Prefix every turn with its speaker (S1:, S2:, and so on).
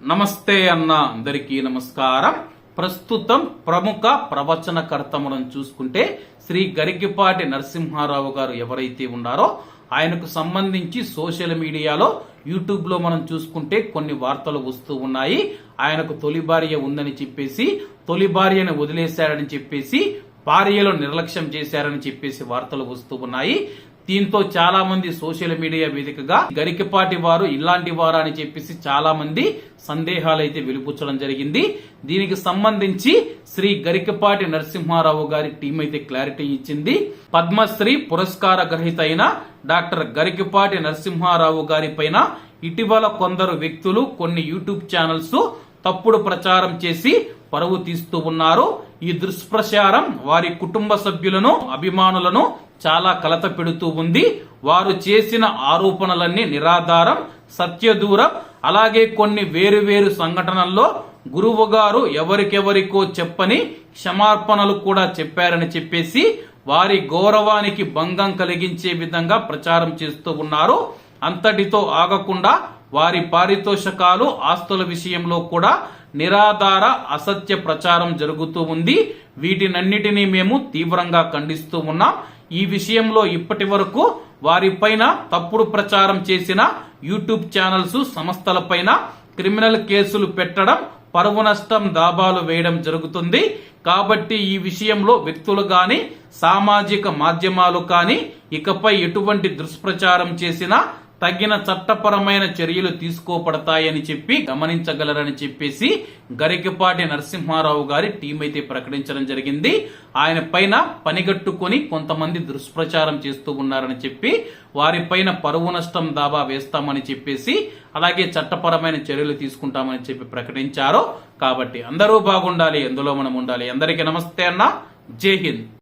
S1: నమస్తే అన్న అందరికీ నమస్కారం. ప్రస్తుతం ప్రముఖ ప్రవచనకర్త మనం చూసుకుంటే శ్రీ గరికిపాటి నరసింహారావు గారు ఎవరైతే ఉన్నారో ఆయనకు సంబంధించి సోషల్ మీడియాలో యూట్యూబ్లో మనం చూసుకుంటే కొన్ని వార్తలు వస్తూ ఉన్నాయి. ఆయనకు తొలి భార్య ఉందని చెప్పేసి తొలి భార్యను వదిలేశాడని చెప్పేసి భార్యలో నిర్లక్ష్యం చేశారని చెప్పేసి వార్తలు వస్తూ ఉన్నాయి. దీంతో చాలా మంది సోషల్ మీడియా వేదికగా గరికపాటి వారు ఇలాంటి వారా అని చెప్పేసి చాలా మంది సందేహాలు అయితే వెలుపుచ్చడం జరిగింది. దీనికి సంబంధించి శ్రీ గరికపాటి నరసింహారావు గారి టీం అయితే క్లారిటీ ఇచ్చింది. పద్మశ్రీ పురస్కార గ్రహీత అయిన డాక్టర్ గరికపాటి నరసింహారావు గారి పైన ఇటీవల కొందరు వ్యక్తులు కొన్ని యూట్యూబ్ ఛానల్స్ తప్పుడు ప్రచారం చేసి పరువు తీస్తూ ఉన్నారు. ఈ దుష్ప్రచారం వారి కుటుంబ సభ్యులను అభిమానులను చాలా కలత పెడుతూ ఉంది. వారు చేసిన ఆరోపణలన్నీ నిరాధారం సత్యదూరం. అలాగే కొన్ని వేరు వేరు సంఘటనల్లో గురువు గారు ఎవరికెవరికో చెప్పని క్షమార్పణలు కూడా చెప్పారని చెప్పేసి వారి గౌరవానికి భంగం కలిగించే విధంగా ప్రచారం చేస్తూ ఉన్నారు. అంతటితో ఆగకుండా వారి పారితోషకాలు ఆస్తుల విషయంలో కూడా నిరాధార అసత్య ప్రచారం జరుగుతూ ఉంది. వీటినన్నిటినీ మేము తీవ్రంగా ఖండిస్తూ ఉన్నాం. ఈ విషయంలో ఇప్పటి వరకు వారిపైన తప్పుడు ప్రచారం చేసిన యూట్యూబ్ ఛానల్స్ సంస్థలపైన క్రిమినల్ కేసులు పెట్టడం పరువు నష్టం దాబాలు వేయడం జరుగుతుంది. కాబట్టి ఈ విషయంలో వ్యక్తులు గాని సామాజిక మాధ్యమాలు కానీ ఇకపై ఎటువంటి దుష్ప్రచారం చేసినా తగిన చట్టపరమైన చర్యలు తీసుకోబడతాయని చెప్పి గమనించగలరని చెప్పేసి గరికపాటి నరసింహారావు గారి టీం అయితే ప్రకటించడం జరిగింది. ఆయన పైన పనిగట్టుకొని కొంతమంది దుష్ప్రచారం చేస్తూ ఉన్నారని చెప్పి వారిపైన పరువు నష్టం దాబా వేస్తామని చెప్పేసి అలాగే చట్టపరమైన చర్యలు తీసుకుంటామని చెప్పి ప్రకటించారు. కాబట్టి అందరూ బాగుండాలి ఎందులో మనం ఉండాలి. అందరికీ నమస్తే అన్న. జై హింద్.